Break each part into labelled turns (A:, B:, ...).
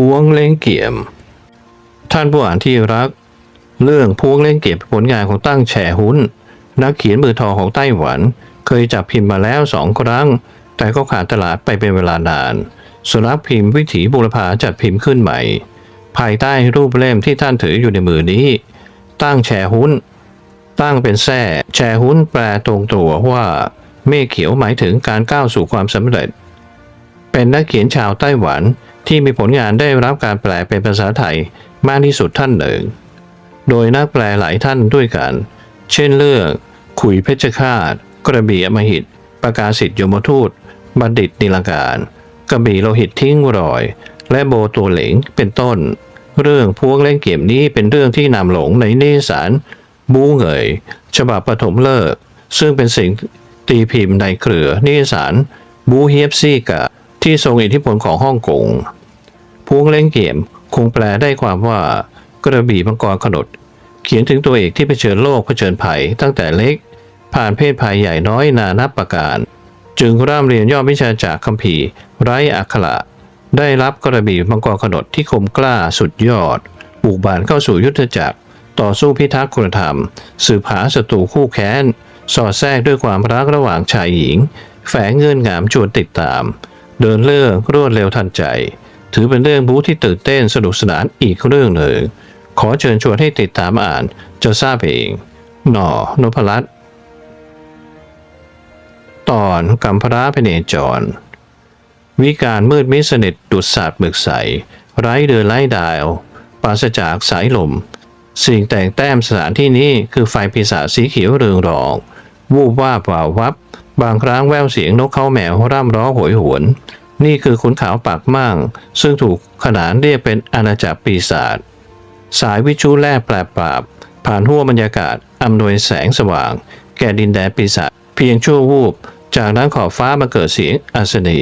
A: พวงเล่งเกี่ยม ท่านผู้อ่านที่รัก เรื่องพวงเล่งเกียมผลงานของตั้งแฉหุ้น นักเขียนมือทองของไต้หวัน เคยจับพิมพ์มาแล้วสองครั้ง แต่ก็ขาดตลาดไปเป็นเวลานานสุนัขพิมพ์วิถีบุรพาจัดพิมพ์ขึ้นใหม่ ภายใต้รูปเล่มที่ท่านถืออยู่ในมือนี้ ตั้งแชหุ้น ตั้งเป็นแท่แชหุ้นแปลตรงตัวว่า เมฆเขียวหมายถึงการก้าวสู่ความสำเร็จ เป็นนักเขียนชาวไต้หวันที่มีผลงานได้รับการแปลเป็นภาษาไทยมากที่สุดท่านหนึ่ง โดยนักแปลหลายท่านด้วยกัน เช่นเรื่อง ขุยเพชรฆาตกระบี่อมหิต ประกาศสิทธิยมทูต บัณฑิตนิลการ กระบี่โลหิตทิ้งรอย และโบตัวเหลงเป็นต้น เรื่องพวกเล่นเกมนี้เป็นเรื่องที่นำหลงในนิสารบูเหงยฉบับปฐมเลิก ซึ่งเป็นสิ่งตีพิมพ์ในเครือนิสารบูเฮียบซี่กะ ที่ทรงอิทธิพลของฮ่องกงพวงเล่นเกมคงแปลได้ความว่ากระบี่มังกรขนด เขียนถึงตัวเอกที่เผชิญโลกเผชิญภัยตั้งแต่เล็ก ผ่านเพศภัยใหญ่น้อยนานับประการ จึงร่ำเรียนย่อวิชาจากคัมภีร์ ไร้อักขระได้รับกระบี่มังกรขนดที่คมกล้าสุดยอดบุกบานเข้าสู่ยุทธจักร ต่อสู้พิทักษ์คุณธรรม สืบหาศัตรูคู่แค้น สอดแทรกด้วยความรักระหว่างชายหญิง แฝงเงื่อนงามชวนติดตาม เดินเรื่องรวดเร็วทันใจ ถือเป็นเรื่องบู๊ที่ตื่นเต้นสนุกสนานอีกเรื่องหนึ่ง ขอเชิญชวนให้ติดตามอ่านจะทราบเองหน่อนพรัตน์ตอนกัมพราพเนจร วิการมืดมิสนิทดุดสาดหมึกใส ไร้เดือนไร้ดาวปราศจากสายลม สิ่งแต่งแต้มสถานที่นี้คือไฟปีศาจสีเขียวเรืองรอง วูบว่าบวาววับ บางครั้งแววเสียงนกเขาแมวร่ำร้องโหยหวน นี่คือขุนขาวปากมั่งซึ่งถูกขนานเรียกเป็นอาณาจักรปีศาจสายวิชุแล่แปลปราบ ผ่านหัวบรรยากาศอำนวยแสงสว่าง แก่ดินแดนปีศาจเพียงชั่ววูบ จากนั้นขอบฟ้ามาเกิดเสียงอัศนี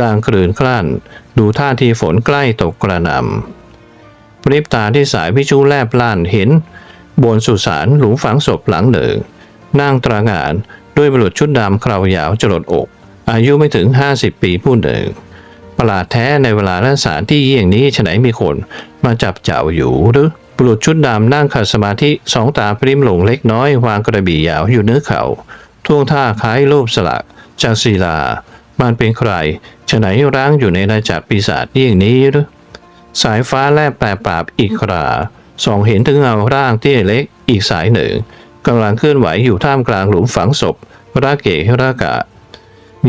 A: ดังคลื่นคลั่น ดูท่าทีฝนใกล้ตกกระหนำปริบตาที่สายพิชูแลบล้านเห็น บนสุสานหลุมฝังศพหลังหนึ่งนั่งตระงาน ด้วยบุรุษชุดดำคราวยาวจรดอก อายุไม่ถึง 50 ปีผู้หนึ่ง ประหลาดแท้ในเวลาราชสารที่เยี่ยงนี้ฉไหนมีคนมาจับเจ้าอยู่หรือบุรุษชุดดำนั่งขัดสมาธิสองตาพริมหลงเล็กน้อยวางกระบี่ยาวอยู่เนื้อเขาท่วงท่าคล้ายรูปสลักจากศิลา มันเป็นใครฉไหนร้างอยู่ในนาจักรปีศาจเยี่ยงนี้หรือสายฟ้าแลบแปรปราบอีกคราส่องเห็นถึงเงาร่างเตี้ยเล็กอีกสายหนึ่ง กำลังเคลื่อนไหวอยู่ท่ามกลางหลุมฝังศพระเกะระกะ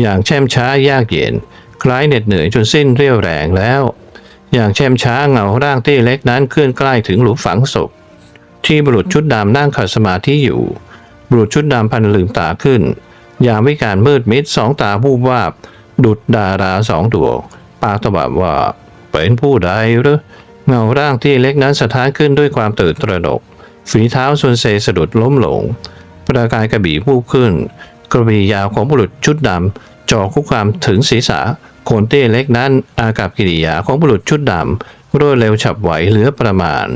A: อย่างแช่มช้ายากเย็น คล้ายเหน็ดเหนื่อยจนสิ้นเรี่ยวแรงแล้ว อย่างแช่มช้าเงาร่างเตี้เล็กนั้นเคลื่อนใกล้ถึงหลุมฝังศพ ที่บุรุษชุดดำนั่งขัดสมาธิอยู่ บุรุษชุดดำพันลืมตาขึ้นอย่างวิการมืดมิดสองตาวูบวาบ ดุดดาราสองดวงปากตบะว่าเป็นผู้ใดหรือเงาร่างที่เล็กนั้นสะท้านขึ้นด้วยความตื่นตระหนก ฝีเท้าส่วนเซสะดุดล้มลง ประกายกระบี่วูบขึ้น กระบี่ยาวของบุรุษชุดดำจ่อคุกคามถึงศีรษะโคนเต้เล็กนั้นอากับกิริยาของบุรุษชุดดำรวดเร็วฉับไหวเหลือประมาณ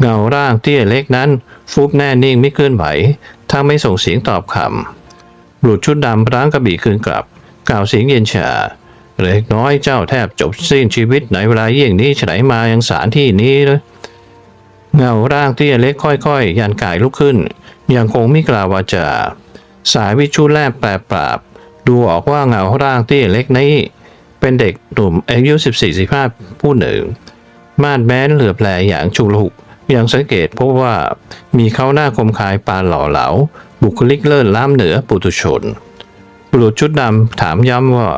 A: เงาร่างเตี้ยเล็กนั้นฟุบแน่นิ่งไม่เคลื่อนไหวทั้งไม่ส่งเสียงตอบคำบุรุษชุดดำร้างกระบี่คืนกลับ กล่าวเสียงเย็นชาเล็กน้อยเจ้าแทบจบสิ้นชีวิตในเวลาเยี่ยงนี้ฉไหนมายังสารที่นี้เลย เงาร่างเตี้ยเล็กค่อยๆ ยันกายลุกขึ้น ยังคงไม่กล่าววาจาสายวิชุแลบแปรปราบ ดูออกว่าเงาร่างเตี้ยเล็กนี้ เป็นเด็กหนุ่มอายุ 14-15 ผู้หนึ่ง มาดแม้นเหลือบแลอย่างชุลหุก ยังสังเกตพบว่ามีเขาหน้าคมคายปานหล่อเหลา บุคลิกเลิศล้ำเหนือปุถุชนบุรุษชุดดำถามย้ำว่า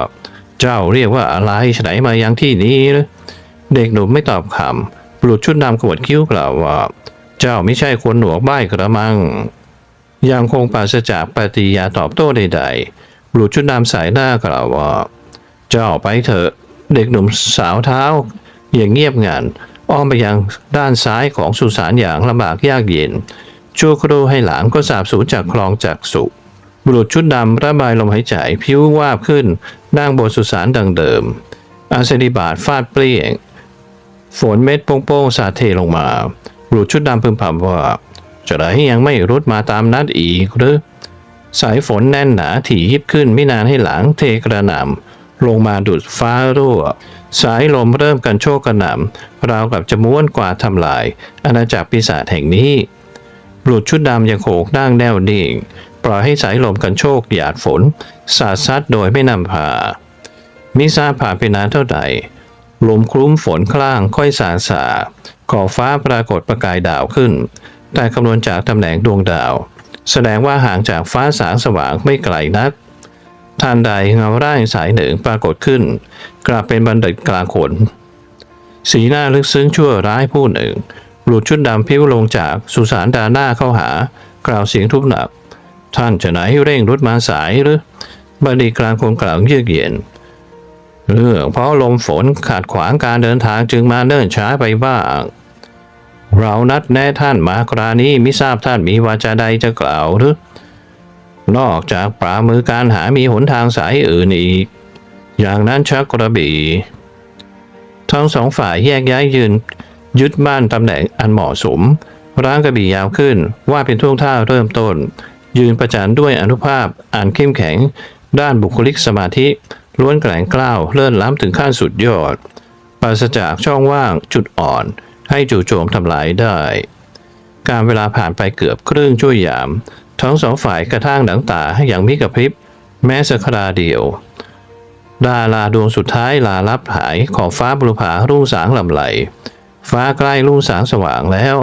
A: เจ้าเรียกว่าอะไรฉไหนมายังที่นี้ เด็กหนุ่มไม่ตอบคำ บุรุษชุดดำขวดคิ้วกล่าวว่า เจ้าไม่ใช่คนหนวกบ้กระมัง ยังคงปราศจากปฏิยาตอบโต้ใดๆบุรุษชุดดำสายหน้ากล่าวว่า เจ้าไปเถอะ เด็กหนุ่มสาวเท้า อย่างเงียบงันอ้อมไปยังด้านซ้ายของสุสานอย่างลำบากยากเย็น ชั่วครู่ให้หลังก็สาบสูญจากคลองจากสุบุรุษชุดดำระบายลมหายใจ ผิววาบขึ้นนั่งบนสุสานดังเดิม อาสนิบาตฟาดเปรี้ยง ฝนเม็ดโป้งๆสาดเทลงมาบุรุษชุดดำพึมพำว่าจะได้ยังไม่รุดมาตามนัดอีกหรือ สายฝนแน่นหนาถี่ยิบขึ้นไม่นานให้หลังเทกระหน่ำลงมาดุดฟ้ารั่ว สายลมเริ่มกันโชกกระหน่ำราวกับจะม้วนกว่าทำลาย อาณาจักรปีศาจแห่งนี้บุรุษชุดดำยังโขกนั่งแน่วนิ่ง ปล่อยให้สายลมกันโชกหยาดฝน สาดซัดโดยไม่นำพามิทราผ่านไปนานเท่าใดลมคลุ้มฝนคล้างค่อยสาสาขอบฟ้าปรากฏประกายดาวขึ้น แต่คำนวณจากตำแหน่งดวงดาว แสดงว่าห่างจากฟ้าสางสว่างไม่ไกลนักทันใดเงาร่างสายหนึ่งปรากฏขึ้น กลับเป็นบันเดิตกลางขน สีหน้าลึกซึ้งชั่วร้ายผู้หนึ่ง หลุดชุดดำพิ้วลงจากสุสานดาหน้าเข้าหา กล่าวเสียงทุบหนักท่านจะไหนเร่งรถมาสายหรือบัณฑิตกลางคงกล่าวเยือกเย็น เรื่องเพราะลมฝนขัดขวางการเดินทางจึงมาเนิ่นช้าไปบ้าง เรานัดแนะท่านมากรานี้มิทราบท่านมีวาจาใดจะกล่าวหรือนอกจากปรามือการหามีหนทางสายอื่นอีก อย่างนั้นชักกระบี่ทั้งสองฝ่ายแยกย้ายยืน ยึดบ้านตำแหน่งอันเหมาะสมร่างกระบี่ยาวขึ้นว่าเป็นท่วงท่าเริ่มต้น ยืนประจันด้วยอนุภาพอ่านเข้มแข็ง ด้านบุคลิกสมาธิ ล้วนแกร่งกล้าวเลื่อนล้ำถึงขั้นสุดยอด ปราศจากช่องว่างจุดอ่อน ให้จู่โจมทำลายได้ การเวลาผ่านไปเกือบครึ่งชั่วยาม ทั้งสองฝ่ายกระทั่งหนังตาอย่างมิกระพริบ แม้สักคราเดียว ดาราดวงสุดท้ายลาลับหายขอบฟ้าบุรพารุ่งสางลำไหล ฟ้าใกล้รุ่งสางสว่างแล้ว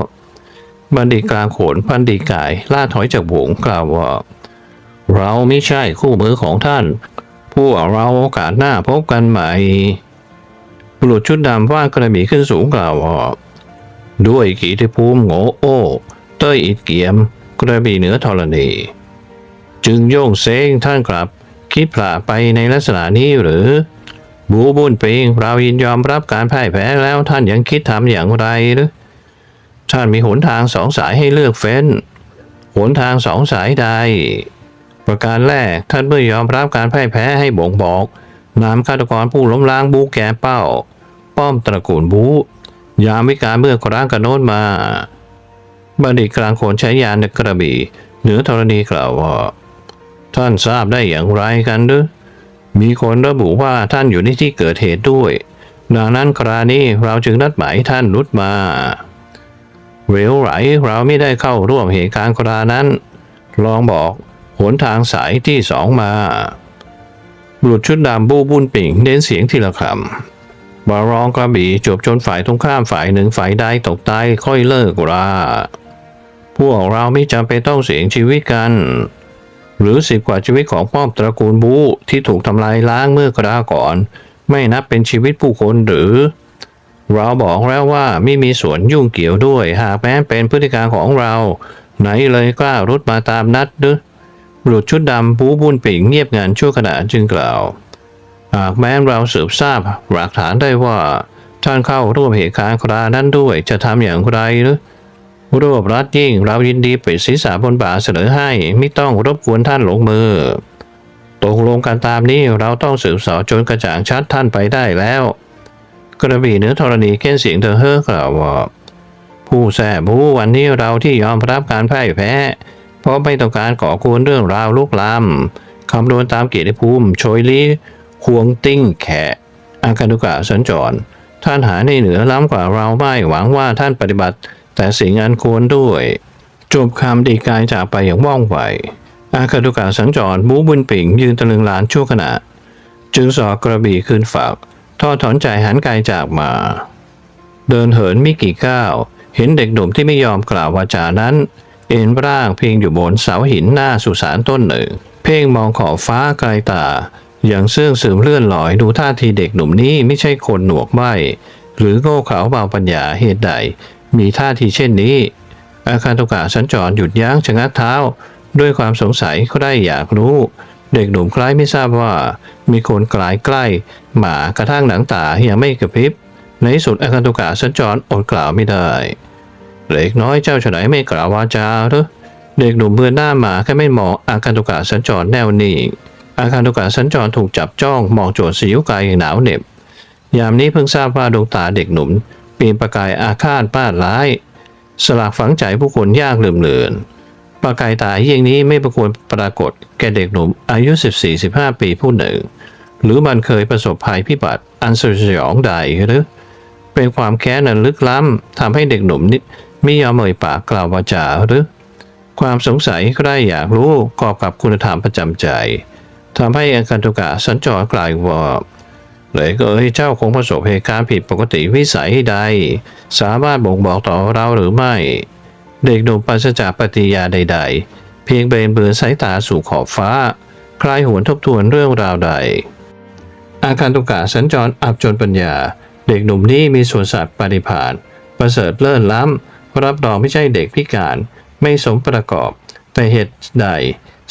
A: บัณฑิตกลางโขนพันดีกายล่าถอยจากวงกล่าวว่า เราไม่ใช่คู่มือของท่าน พวกเราโอกาสหน้าพบกันใหม่ บุรุษชุดดำว่างกระบี่ขึ้นสูงกล่าวด้วยกีติภูมิโง่โอ้เต้ยอิดเกียม กระบี่เหนือธรณี จึงโยงเซงท่านกลับ คิดพลาไปในลักษณะนี้หรือ บูบุญเปงเรายินยอมรับการพ่ายแพ้แล้วท่านยังคิดทำอย่างไรหรือท่านมีหนทางสองสายให้เลือกเฟ้น หนทางสองสายใด ประการแรกท่านเมื่อยอมรับการพ่ายแพ้ให้บ่งบอกนามฆาตกรผู้ล้มล้างบูแก่เป้า ป้อมตระกูลบูยามวิการเมื่อกร้างกระโน้นมา บัณฑิตกลางโขนใช้ยานในกระบี่เหนือธรณีกล่าวว่า ท่านทราบได้อย่างไรกันหรือมีคนระบุว่าท่านอยู่ในที่เกิดเหตุด้วย ดังนั้นครานี้เราจึงนัดหมายท่านรุดมาเวลไหลเราไม่ได้เข้าร่วมเหตุการณ์ครานั้น ลองบอก หนทางสายที่สองมาบุรุษชุดดำบูบุญปิ่งเน้นเสียงทีละคำบารองกระบี่จบจนฝ่ายตรงข้ามฝ่ายหนึ่งฝ่ายใดตกตายค่อยเลิกราพวกเราไม่จำเป็นต้องเสี่ยงชีวิตกัน หรือสิบกว่าชีวิตของป้อมตระกูลบูที่ถูกทำลายล้างเมื่อกราก่อน ไม่นับเป็นชีวิตผู้คนหรือ เราบอกแล้วว่าไม่มีส่วนยุ่งเกี่ยวด้วย หากแม้เป็นพฤติการของเรา ไหนเลยกล้ารุดมาตามนัดหรือ บุรุษชุดดำปูบุญปิ่งเงียบงานชั่วขณะจึงกล่าว หากแม้เราสืบทราบหลักฐานได้ว่าท่านเข้าร่วมเหตุการณ์ครานั้นด้วยจะทำอย่างไรหรือรวบรัดยิ่งเรายินดีปิดศีรษะบนบ่าเสนอให้ไม่ต้องรบกวนท่านหลงมือตกลงกันตามนี้เราต้องสืบสอบจนกระจ่างชัดท่านไปได้แล้ว กระบี่เนื้อธรณีเค้นเสียงเธอเฮ้อกล่าวว่าผู้แส่ผู้วันนี้เราที่ยอมรับการพ่ายแพ้ ราะไม่ต้องการก่อกวนเรื่องราวลุกลามคำนวณตามเกียรติภูมิโชยลีควงติ้งแขะอาการดุกะสัญจร ท่านหาในเหนือล้ำกว่าเราไม่หวังว่าท่านปฏิบัติ แต่สิ่งอันควรด้วยจบคำดีกายจากไปอย่างว่องไวอาคาดุกะสัญจรบูบุญปิ่งยืนตะลึงลานชั่วขณะ จึงสอกระบี่คืนฝักทอดถอนใจหันกายจากมา เดินเหินไม่กี่ก้าว เห็นเด็กหนุ่มที่ไม่ยอมกล่าววาจานั้น เอ็นร่างเพียงอยู่บนเสาหินหน้าสุสานต้นหนึ่ง เพ่งมองขอบฟ้าไกลตา อย่างเสื่องซึมเลื่อนลอยดูท่าทีเด็กหนุ่มนี้ไม่ใช่คนหนวกไหมหรือโง่เขลาเบาปัญญาเหตุใด มีท่าทีเช่นนี้ อาคารตุกะสัญจรหยุดยั้งชะงักเท้า ด้วยความสงสัยเขาได้อยากรู้ เด็กหนุ่มคล้ายไม่ทราบว่า มีคนกลายใกล้ หมากระทั่งหนังตายังไม่กระพริบ ในที่สุดอาคันตุกะสัญจรอดกล่าวไม่ได้ เล็กน้อยเจ้าฉไหนไม่กล่าววาจาหรือเด็กหนุ่มเบือนหน้ามาแค่ไม่มองอาคันตุกะสัญจรแนวนิ่งอาคันตุกะสัญจรถูกจับจ้องมองโจทย์สิวกายอย่างหนาวเหน็บ ยามนี้เพิ่งทราบว่าดวงตาเด็กหนุ่มปีนประกายอาฆาตป้าร้าย สลักฝังใจผู้คนยากลืมเลือนประกายตาเยี่ยงนี้ไม่ประควรปรากฏแก่เด็กหนุ่มอายุ 14-15 ปีผู้หนึ่ง หรือมันเคยประสบภัยพิบัติอันสยองใดหรือ เป็นความแค้นอันลึกล้ำทำให้เด็กหนุ่มนิด ม่ยอมเอ่ยปากกล่าววาจาหรือ ความสงสัยใครอยากรู้กอบกับคุณธรรมประจำใจทำให้อาการตุกะสัญจรกลายว่าเลยก็เอ้ยเจ้าคงประสบเหตุการณ์ผิดปกติวิสัยใด สามารถบ่งบอกต่อเราหรือไม่ เด็กหนุ่มปราศจากปฏิยาใด ๆ เพียงเบนเบือนสายตาสู่ขอบฟ้า คลายหวนทบทวนเรื่องราวใด อาการตุกะสัญจรอับจนปัญญา เด็กหนุ่มนี้มีส่วนสัตว์ปฏิภาณประเสริฐเลิศล้ำ รับรองไม่ใช่เด็กพิการ ไม่สมประกอบ แต่เหตุใด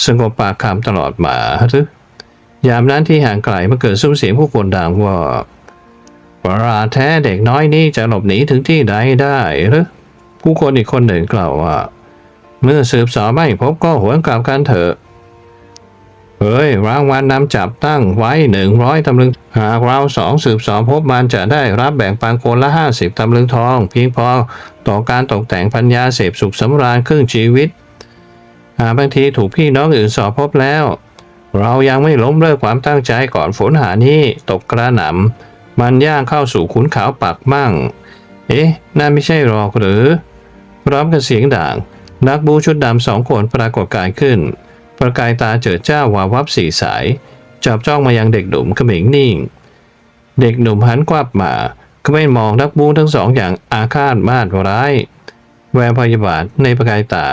A: สงบปากคำตลอดมาหรือยามนั้นที่ห่างไกลมาเกิดซุ้มเสียงผู้คนดังว่าประหลาดแท้เด็กน้อยนี่จะหลบหนีถึงที่ใดได้หรือผู้คนอีกคนหนึ่งกล่าวว่า เมื่อสืบสาวไม่พบก็หวนกลับกันเถอะ เฮ้ยรางวัลนำจับตั้งไว้หนึ่งร้อยตำลึง หากเราสองสืบสอบพบมันจะได้รับแบ่งปันคนละห้าสิบตำลึงทอง เพียงพอต่อการตกแต่งปัญญาเสพสุขสำราญครึ่งชีวิต หากบางทีถูกพี่น้องอื่นสอบพบแล้ว เรายังไม่ล้มเลิกความตั้งใจก่อนฝนหานี้ตกกระหน่ำมันย่างเข้าสู่ขุนเขาปักมั่ง เอ๊ะนั่นไม่ใช่หรอกหรือพร้อมกับเสียงด่าง นักบูชุดดำสองคนปรากฏกายขึ้น ประกายตาเจิดจ้าวาวับสีสาย จับจ้องมายังเด็กหนุ่มเขมิงนิ่ง เด็กหนุ่มหันกวับมาก็ไม่มองนักบูทั้งสองอย่างอาฆาตมาดร้าย แววพยาบาทในประกายตา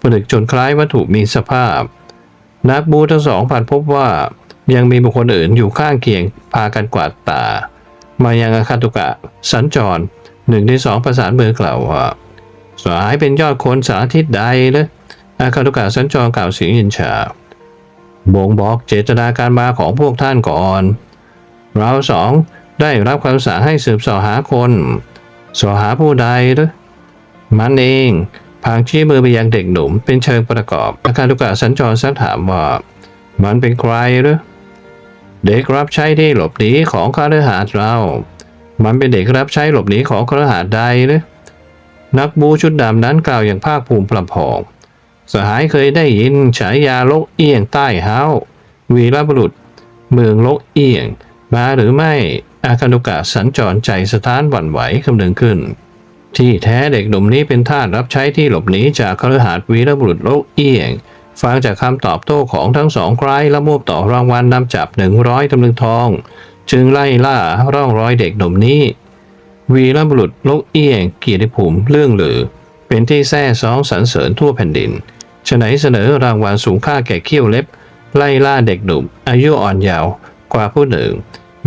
A: ผนึกจนคล้ายวัตถุมีสภาพ นักบูทั้งสองผ่านพบว่ายังมีบุคคลอื่นอยู่ข้างเคียงพากันกวาดตา มายังอาคาตุกะ สัญจรหนึ่งในสองประสานมือกล่าวว่าสายเป็นยอดคนสาธิตใดเลย อาคาตุกะสัญจรกล่าวเสียงเย็นชาบ่งบอกเจตนาการมาของพวกท่านก่อน เราสองได้รับคำสั่งให้สืบสอหาคนสอหาผู้ใดหรือมันเองพางชี้มือไปยังเด็กหนุ่ม เป็นเชิงประกอบอาคาตุกะสัญจรซักถามว่า มันเป็นใครหรือเด็กรับใช้ที่หลบหนีของข้าราชการเรา มันเป็นเด็กรับใช้หลบหนีของข้าราชการใดหรือนักบูชุดดำนั้นกล่าวอย่างภาคภูมิประพอง สหายเคยได้ยินฉายาลกเอียงใต้เฮาวีรบุรุษ เมืองลกเอียง มาหรือไม่อาคานุกะสัญจรใจสถานหวั่นไหวคำนึงขึ้น ที่แท้เด็กหนุ่มนี้เป็นทาสรับใช้ที่หลบหนีจากคฤหาสน์วีรบุรุษลกเอียง ฟังจากคำตอบโต้ของทั้งสองใครและมอบต่อรางวัลนำจับหนึ่งร้อยตำลึงทอง จึงไล่ล่าร่องรอยเด็กหนุ่มนี้ วีรบุรุษลกเอียงเกียรติภูมิเรื่องลือ เป็นที่แซ่ซ้องสรรเสริญทั่วแผ่นดิน ฉะไหนเสนอรางวัลสูงค่าแก่เขี้ยวเล็บ ไล่ล่าเด็กหนุ่ม อายุอ่อนเยาว์กว่าผู้หนึ่ง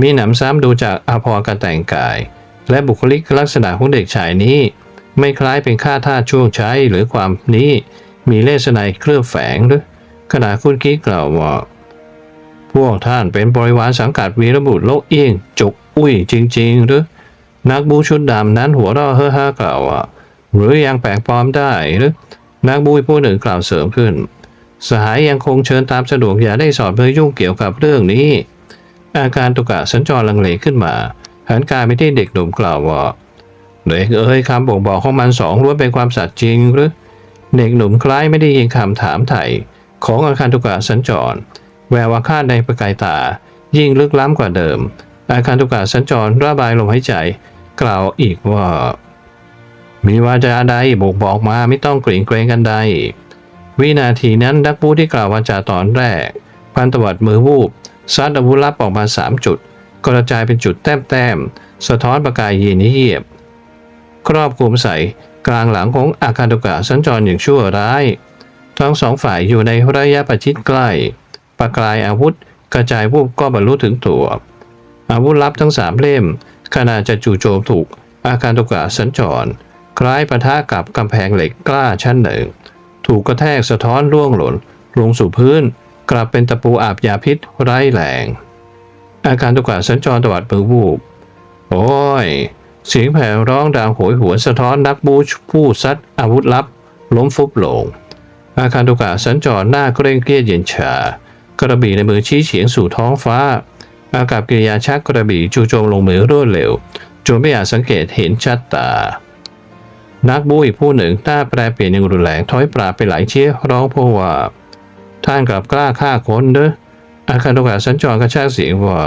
A: มีหนำซ้ำดูจากอาภรณ์การแต่งกาย และบุคลิกลักษณะของเด็กชายนี้ ไม่คล้ายเป็นข้าท่าช่วงใช้หรือความนี้ มีเลสไนเคลือบแฝงหรือขณะคุณกิ๊กล่าวว่าพวกท่านเป็นบริวารสังกัดวีรบุรุษโลกเอียงจุกอุ้ยจริง ๆ หรือ นักบูชุดดำนั้นหัวเราะเฮ่อฮ่ากล่าวว่าหรือยังแปลกปลอมได้หรือ นักบุยผู้หนึ่งกล่าวเสริมขึ้น สหายยังคงเชิญตามสะดวกอย่าได้สอดเบยยุ่งเกี่ยวกับเรื่องนี้ อาการตุกะสัญจรลังเลขึ้นมาหันกายไปที่เด็กหนุ่มกล่าวว่าเด็กเอ้ยคำบ่งบอกของมันสองล้วนเป็นความสัตย์จริงหรือเด็กหนุ่มคล้ายไม่ได้ยินคำถามไถ่ของอาคารตุกะสัญจร แววอาฆาตในประกายตา ยิ่งลึกล้ำกว่าเดิม อาคารตุกะสัญจรระบายลมหายใจ กล่าวอีกว่า มีวาจาใดบอกบอกมาไม่ต้องเกรงเกรงกันใด วินาทีนั้นนักบูที่กล่าววาจาตอนแรก พันตวัดมือวูบซัดอาวุธลับออกมาสามจุด กระจายเป็นจุดแต้มแต้มๆสะท้อนประกายเย็นเยียบ ครอบคลุมใส่กลางหลังของอาคารตุกะสัญจรอย่างชั่วร้าย ทั้งสองฝ่ายอยู่ในระยะประชิดใกล้ ประกายอาวุธกระจายวูบก็บรรลุถึงตัว อาวุธลับทั้งสามเล่มขณะจะจู่โจมถูกอาคารตุกะสัญจร คล้ายปะทะกับกำแพงเหล็กกล้าชั้นหนึ่ง ถูกกระแทกสะท้อนร่วงหล่น ลงสู่พื้น กลับเป็นตะปูอาบยาพิษไร้แรงอาการตุกะสัญจรตวัดมือวูบ โอ้ย เสียงแผ่ร้องดังโหยหวนสะท้อนนักบูชผู้ซัดอาวุธลับ ล้มฟุบลง อาคารตุกะสัญจรหน้าเคร่งเครียดเย็นชา กระบี่ในมือชี้เฉียงสู่ท้องฟ้า อากับกิริยาชักกระบี่จู่โจมลงมือรวดเร็วจนไม่อาจสังเกตเห็นชัดตา นักบูอีกผู้หนึ่งหน้าแปรเปลี่ยนอย่างรุนแรงถอยปราบไปหลายเชี่ยร้องเพราะว่า ท่านกลับกล้าฆ่าคนเด้ออาคารตุกะสัญจรกระชากเสียงว่า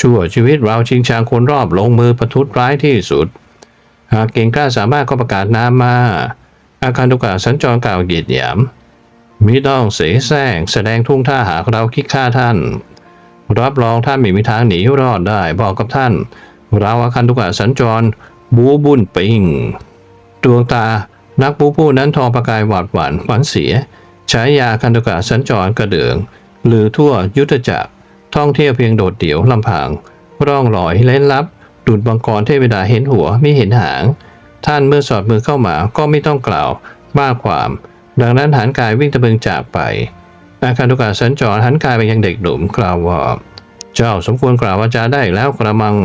A: ชั่วชีวิตเราชิงชางคนรอบลงมือประทุษร้ายที่สุด หากเก่งกล้าสามารถก็ประกาศนามมา อาคารตุกะสัญจรกล่าวเหยียดหยามมิต้องเสแสร้งแสดงทุ่งท่าหากเราคิดฆ่าท่าน รับรองท่านไม่มีทางหนีรอดได้บอกกับท่าน เราอาคันตุกะสัญจร บูบุญปิง ดวงตา นักบูผู้นั้นทองประกายหวาดหวั่นหวันเสียฉายาคันตุกะสัญจรกระเดืองหรือทั่วยุทธจักรท่องเที่ยวเพียงโดดเดี่ยวลำพัง ร่องรอยเล่นลับ ดุดบังกรเทวดาเห็นหัวไม่เห็นหาง ท่านเมื่อสอดมือเข้ามาก็ไม่ต้องกล่าวมากความ ดังนั้นหันกายวิ่งตะบึงจากไปอาคารตุกะสัญจรหันกายไปยังเด็กหนุ่มกล่าวว่า เจ้าสมควรกล่าววาจาได้แล้วกระมัง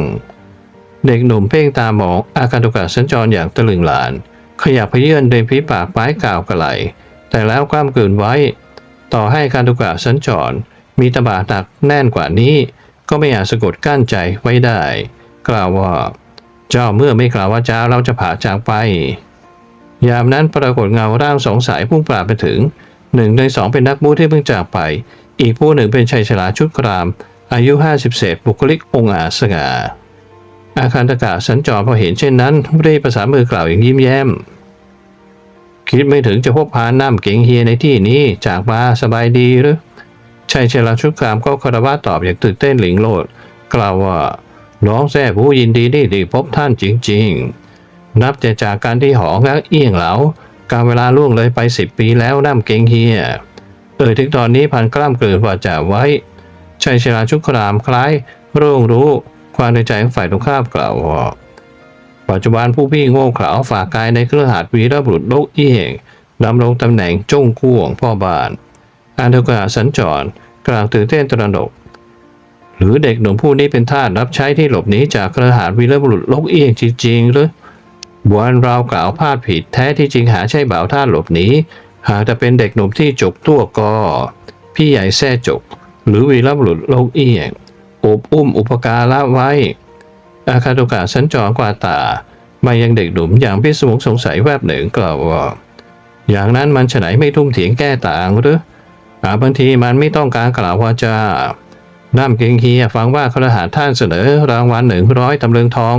A: เด็กหนุ่มเพ่งตามองอาคารตุกะสัญจรอย่างตะลึงหลาน ขยับเยื่อนเดินฝีปากป้ายกล่าวกระไหล แต่แล้วกล้ามเกินไว้ ต่อให้การตุกะสัญจร มีตบะหนักแน่นกว่านี้ ก็ไม่อาจสะกดกั้นใจไว้ได้ กล่าวว่า เจ้าเมื่อไม่กล่าววาจาเราจะผ่าจากไป ยามนั้นปรากฏเงาร่างสองสายพุ่งปราบไปถึงหนึ่งในสองเป็นนักบูที่เพิ่งจากไป อีกผู้หนึ่งเป็นชายชราชุดกราม อายุห้าสิบเศษบุคลิกองอาจสง่า อาคารตกะสัญจรพอเห็นเช่นนั้นรีบประสานมือกล่าวอย่างยิ้มแย้ม คิดไม่ถึงจะพบพาน้ำเก่งเฮียในที่นี้จากมาสบายดีหรือชายชราชุกรามก็คารวะตอบอย่างตื่นเต้นหลิงโลด กล่าวว่าน้องแท้ผู้ยินดีที่ได้พบท่านจริง ๆ นับแต่จากการที่หองักเอี้ยงเหลาการเวลาล่วงเลยไปสิบปีแล้วน้ำเก่งเฮีย เอ่ยถึงตอนนี้พันกล้ามเกิดว่าจะไว้ชัยชราชุกครามคล้าย โร่งรู้ ความในใจของฝ่ายตรงข้ามกล่าวว่าปัจจุบันผู้พี่โง่เขลาฝากกายในเครือหาดวีรบุรุษโลกเอียงดำรงตำแหน่งจ้งกู้ของพ่อบ้านอันเทกาสัญจรกลางตื่นเต้นตระหนก หรือเด็กหนุ่มผู้นี้เป็นทาสรับใช้ที่หลบหนีจากเครือหาดวีรบุรุษโลกเอียงจริงๆหรือบวนเรากล่าวพลาดผิดแท้ที่จริงหาใช่บ่าวท่าสหลบหนีหากจะเป็นเด็กหนุ่มที่จกตัวกอพี่ใหญ่แท้จก หรือวีรบุรุษโลกเอียง โอบอุ้มอุปการะไว้ อาคาตุกะสัญจรกว่าตามายังเด็กหนุ่มอย่างพิศวงสงสัยแวบหนึ่งกล่าวว่าอย่างนั้นมันฉไหนไม่ทุ่มเถียงแก้ต่างหรืออาบางทีมันไม่ต้องการกล่าววาจาน้ำเกงเฮียฟังว่าครหาท่านเสนอรางวัลหนึ่งร้อยตำลึงทอง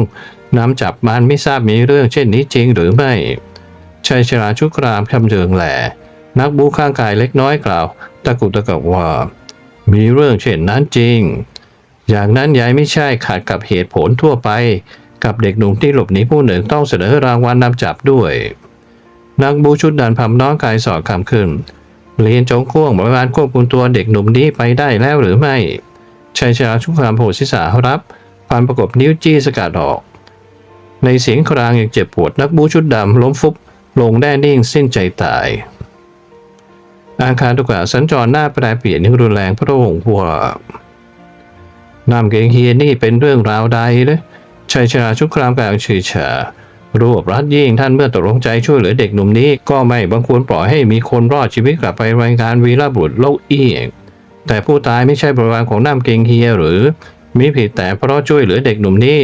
A: นำจับมันไม่ทราบมีเรื่องเช่นนี้จริงหรือไม่ชัยชราชุกรามคำเดิงแหลนักบูข้างกายเล็กน้อยกล่าว ตะกุตะกักว่า มีเรื่องเช่นนั้นจริง อย่างนั้นยายไม่ใช่ขัดกับเหตุผลทั่วไป กับเด็กหนุ่มที่หลบหนีผู้หนึ่งต้องเสนอรางวัลนำจับด้วย นักบูชุดดันพำน้องกายสอดคำขึ้นเรียนจงข่วงบริวารควบคุมตัวเด็กหนุ่มนี้ไปได้แล้วหรือไม่ชัยชาชุกรามโผศีรษะรับพันประกบนิ้วจี้สกัดออก ในเสียงครางอย่างเจ็บปวดนักบูชุดดำล้มฟุบลงแน่นิ่งสิ้นใจตาย อาคารตุกะสัญจรหน้าแปรเปลี่ยนอย่างรุนแรงพระองค์ว่า นำเกงเฮียนี่เป็นเรื่องราวใดเลยชัยชราชุกครามกลางชื่อชารวบรัดยิ่งท่านเมื่อตกลงใจช่วยเหลือเด็กหนุ่มนี้ ก็ไม่บังควรปล่อยให้มีคนรอดชีวิตกลับไปรายการวีรบุรุษโลกเอียงแต่ผู้ตายไม่ใช่บริวารของน้ำเกงเฮียหรือ มีผิดแต่เพราะช่วยเหลือเด็กหนุ่มนี้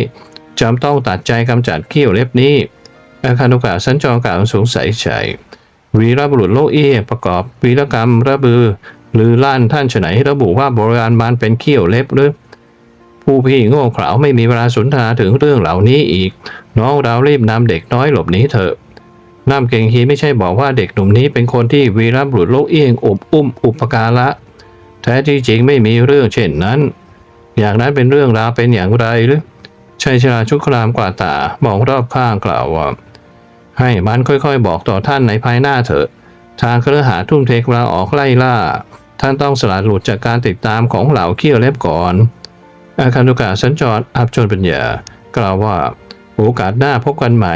A: จำต้องตัดใจกำจัดเขี้ยวเล็บนี้อาคารโอกาสัญจรกล่าวสงสัยใจวีรบุรุษโลกเอียประกอบวีรกรรมระบือหรือล้านท่านฉไหนระบุว่าบริวารมันเป็นเขี้ยวเล็บหรือ ผู้พี่โง่เขลาไม่มีเวลาสนทนาถึงเรื่องเหล่านี้อีก น้องเรารีบนำเด็กน้อยหลบหนีเถอะน้ำเก่งฮีไม่ใช่บอกว่าเด็กหนุ่มนี้เป็นคนที่วีรบุรุษโลกเอียงอบอุ้มอุปการะ แท้ที่จริงไม่มีเรื่องเช่นนั้น อย่างนั้นเป็นเรื่องราวเป็นอย่างไรหรือชัยชราชุกครามกว่าตามองรอบข้างกล่าวว่า ให้มันค่อยๆ บอกต่อท่านในภายหน้าเถอะ ทางเครือหาทุ่มเทเวลาออกไล่ล่า ท่านต้องสลัดหลุดจากการติดตามของเหล่าเขี้ยวเล็บก่อน อาคารุกะสัญจรอับจนปัญญา กล่าวว่าโอกาสหน้าพบกันใหม่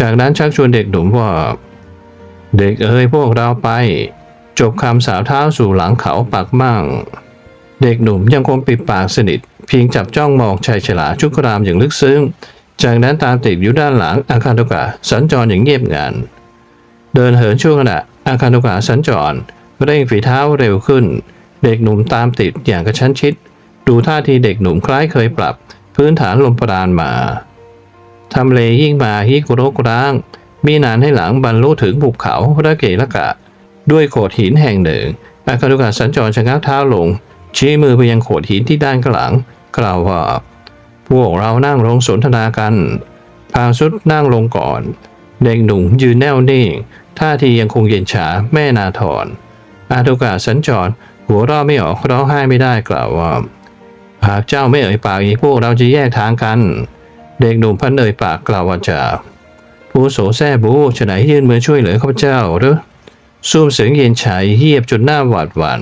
A: จากนั้นชักชวนเด็กหนุ่มว่า เด็กเอ๋ยพวกเราไป จบคำสาวเท้าสู่หลังเขาปากมั่ง เด็กหนุ่มยังคงปิดปากสนิท เพียงจับจ้องมองชายฉลาชุกรามอย่างลึกซึ้ง จากนั้นตามติดอยู่ด้านหลังอาคารุกะสัญจรอย่างเงียบงันเดินเหินช่วงขณะอาคารุกะสัญจรเร่งฝีเท้าเร็วขึ้น เด็กหนุ่มตามติดอย่างกระชั้นชิด ดูท่าทีเด็กหนุ่มคล้ายเคยปรับ พื้นฐานลมปราณมา ทำเลยิ่งมาฮิกุโรกร้าง มีนานให้หลังบรรลุถึงภูเขาระเกะระกะ ด้วยโขดหินแห่งหนึ่งอาคารุกะสัญจรชะงักเท้าลง ชี้มือไปยังโขดหินที่ด้านข้างหลังกล่าวว่า พวกเรานั่งลงสนทนากัน พางสุดนั่งลงก่อน เด็กหนุ่มยืนแน่วนิ่ง ท่าทียังคงเย็นชาแม่นาถอนอาตุกาสัญจร หัวเราะไม่ออกร้องไห้ไม่ได้กล่าวว่า หากเจ้าไม่เอ่ยปากอีกพวกเราจะแยกทางกัน เด็กหนุ่มพันเอ่ยปากกล่าวว่าจะผู้โสแซ่บูฉะไหนยื่นมือช่วยเหลือข้าพเจ้าหรือซูมเสียงเย็นฉายเยียบจนหน้าหวาดหวั่น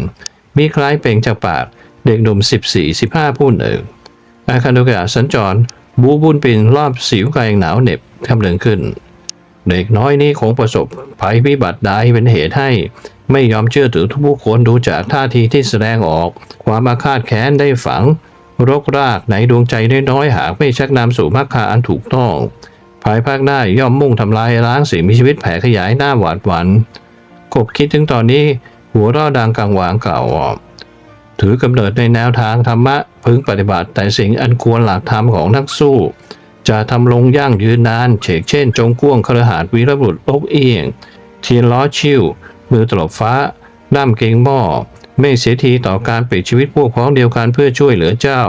A: มีคล้ายเป่งจากปากเด็กหนุ่มสิบสี่สิบห้าผู้หนึ่งอาคารโอกาสัญจร บูบุญปินรอบสิวกายหนาวเหน็บคำเดินขึ้น เด็กน้อยนี้คงประสบภัยพิบัติใดเป็นเหตุให้ ไม่ยอมเชื่อถือทุกผู้คนดูจากท่าทีที่แสดงออก ความอาฆาตแค้นได้ฝัง รกรากในดวงใจน้อยๆหากไม่ชักนำสู่มรรคาอันถูกต้อง ภายภาคหน้าย่อมมุ่งทำลายล้างสิ่งมีชีวิตแผ่ขยายหน้าหวาดหวันกบคิดถึงตอนนี้หัวเร่อดังกลางหวางกล่าวออกถือกำเนิดในแนวทางธรรมะพึงปฏิบัติแต่สิ่งอันควรหลักธรรมของนักสู้ จะทำลงยั่งยืนนานเฉกเช่น จงก้วงครหาดวีรบุตรอกเอียงเทียนล้อชิว มือตลบฟ้าด้ามเกงหม้อไม่เสียทีต่อการปลิดชีวิตพวกพ้องเดียวกันเพื่อช่วยเหลือเจ้า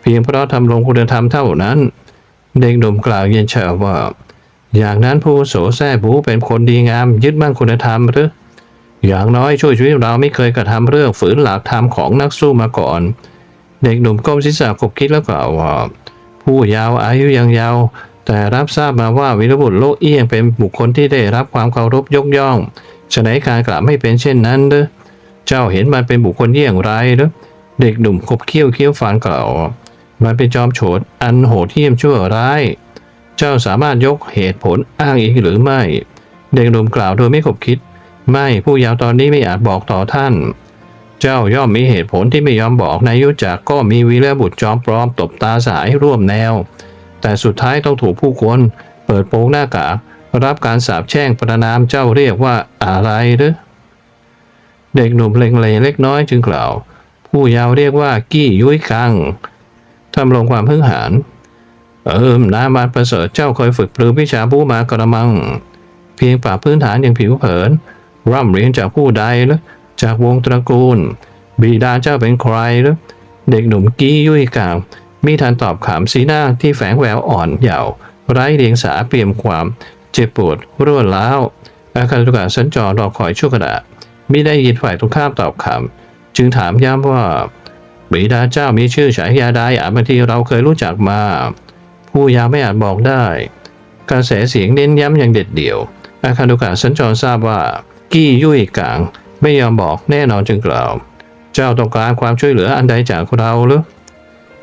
A: เพียงเพราะทำลงคุณธรรมเท่านั้น เด็กหนุ่มกล่าวเย็นเฉยว่า อย่างนั้นผู้โสแซ่บูเป็นคนดีงามยึดมั่นคุณธรรมหรืออย่างน้อยช่วยชีวิตเราไม่เคยกระทำเรื่องฝืนหลักธรรมของนักสู้มาก่อน เด็กหนุ่มก้มศีรษะขบคิดแล้วกล่าวว่าผู้ยาวอายุยังยาว แต่รับทราบมาว่าวีรบุตรโลกเอี้ยงเป็นบุคคลที่ได้รับความเคารพยกย่อง ฉะไหนการกล่าวไม่เป็นเช่นนั้นเด้อเจ้าเห็นมันเป็นบุคคลเยี่ยงไรเด้อเด็กหนุ่มขบเคี้ยวเคี้ยวฟันกล่าวมันเป็นจอมโฉดอันโหดเหี้ยมชั่วร้าย เจ้าสามารถยกเหตุผลอ้างอีกหรือไม่ เด็กหนุ่มกล่าวโดยไม่ขบคิด ไม่ผู้ยาวตอนนี้ไม่อาจบอกต่อท่าน เจ้าย่อมมีเหตุผลที่ไม่ยอมบอกนายยุทธจักก็มีวีรบุตรจอมปลอมตบตาสายร่วมแนว แต่สุดท้ายต้องถูกผู้คนเปิดโปงหน้ากาก รับการสาบแช่งประนามเจ้าเรียกว่าอะไรหรือเด็กหนุ่มเล็งเลเล็กน้อยจึงกล่าว ผู้ยาวเรียกว่ากี้ยุ้ยกังทำลงความพึ่งหานเอิมนาบาประเสริฐเจ้าเคยฝึกปรือวิชาบูมากระมัง เพียงปราพื้นฐานอย่างผิวเผิน ร่ำเรียนจากผู้ใดหรือจากวงตระกูล บิดาเจ้าเป็นใครหรือเด็กหนุ่มกี้ยุ้ยกางมีทันตอบขามสีหน้าที่แฝงแววอ่อนเยาว์ไร้เดียงสาเปี่ยมความ เจ็บปวดรวดร้าวอาคารตุกาสัญจรรอคอยชั่วขณะมิได้ยินฝ่ายตรงข้ามตอบคำจึงถามย้ำว่าบิดาเจ้ามีชื่อฉายาใดอาจบางทีเราเคยรู้จักมา ผู้ยาไม่อาจบอกได้ กระแสเสียงเน้นย้ำอย่างเด็ดเดี่ยว อาคารตุกาสัญจรทราบว่า กี้ยุ่ยกางไม่ยอมบอกแน่นอนจึงกล่าว เจ้าต้องการความช่วยเหลืออันใดจากเราหรือ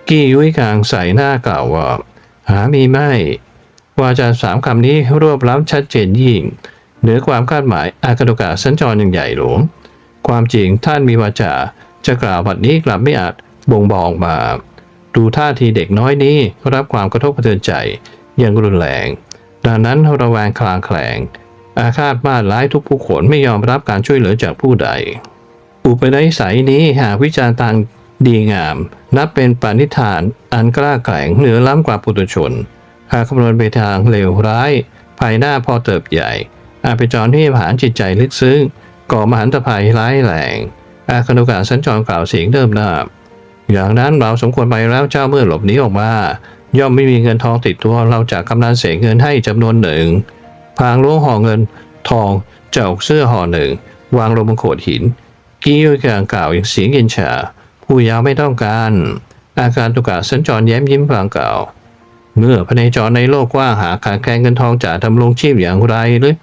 A: กี้ยุ้ยกางใส่หน้ากล่าวว่า หามีไม่ วาจะสามคำนี้รวบลับชัดเจนยิ่ง เหนือความคาดหมายอากาตุกะสัญจรอย่างใหญ่หลวง ความจริงท่านมีวาจา จะกล่าวบัดนี้กลับไม่อาจบ่งบอกออกมา ดูท่าทีเด็กน้อยนี้รับความกระทบกระเทือนใจอย่างรุนแรง ดังนั้นระแวงคลางแคลง อาฆาตมาดร้ายทุกผู้คนไม่ยอมรับการช่วยเหลือจากผู้ใด อุปนิสัยนี้หากวิจารณ์ต่างดีงาม นับเป็นปณิธานอันกล้าแกร่งเหนือล้ำกว่าปุถุชน หากคำนวณไปทางเลวร้าย ภายหน้าพอเติบใหญ่ อาจเป็นจรที่ผานจิตใจลึกซึ้งก่อมหันตภัยร้ายแรงอาคณุกาสัญจรกล่าวเสียงเดิมนาบอย่างนั้นเราสมควรไปแล้วเจ้าเมื่อหลบหนีออกมา ย่อมไม่มีเงินทองติดตัวเราจากกำนันเสกเงินให้จำนวนหนึ่ง พางล้วงห่อเงินทองจากเสื้อห่อหนึ่ง วางลงบนโขดหินกี้ยุยกลางกล่าวอย่างเสียงเย็นชา ผู้ยาวไม่ต้องการ อาการตุกะสัญจรแย้มยิ้มพลางกล่าว เมื่อพเนจรในโลกกว้างหาขาดแคลนเงินทองจะทำลงชีพอย่างไรหรือ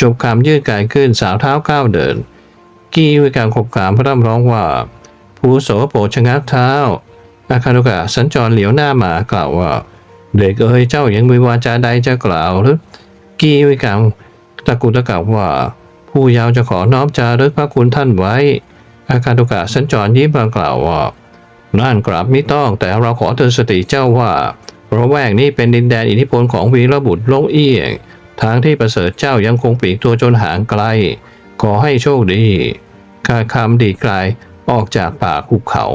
A: จบคำยืดกายขึ้นสาวเท้าก้าวเดิน กี้ยุยกางขบขามพร่ำร้องว่า ผู้โสโปชะงักเท้าอาคารุกะสัญจรเหลียวหน้ามากล่าวว่า เด็กเอ๋ยเจ้ายังมีวาจาใดจะกล่าวหรือกี้วิกังตะกุตะกล่าวว่า ผู้ยาวจะขอน้อมจารึกพระคุณท่านไว้ อาคาตุกะสัญจรยิ้มพลางกล่าวว่านั่นกราบไม่ต้องแต่เราขอเตือนสติเจ้าว่า ราะแวกนี้เป็นดินแดนอิทธิพลของวีรบุตรโลกเอียง ทางที่ประเสริฐเจ้ายังคงปีกตัวจนหางไกล ขอให้โชคดีข้าคำดีดไกลออกจากป่าภูเขา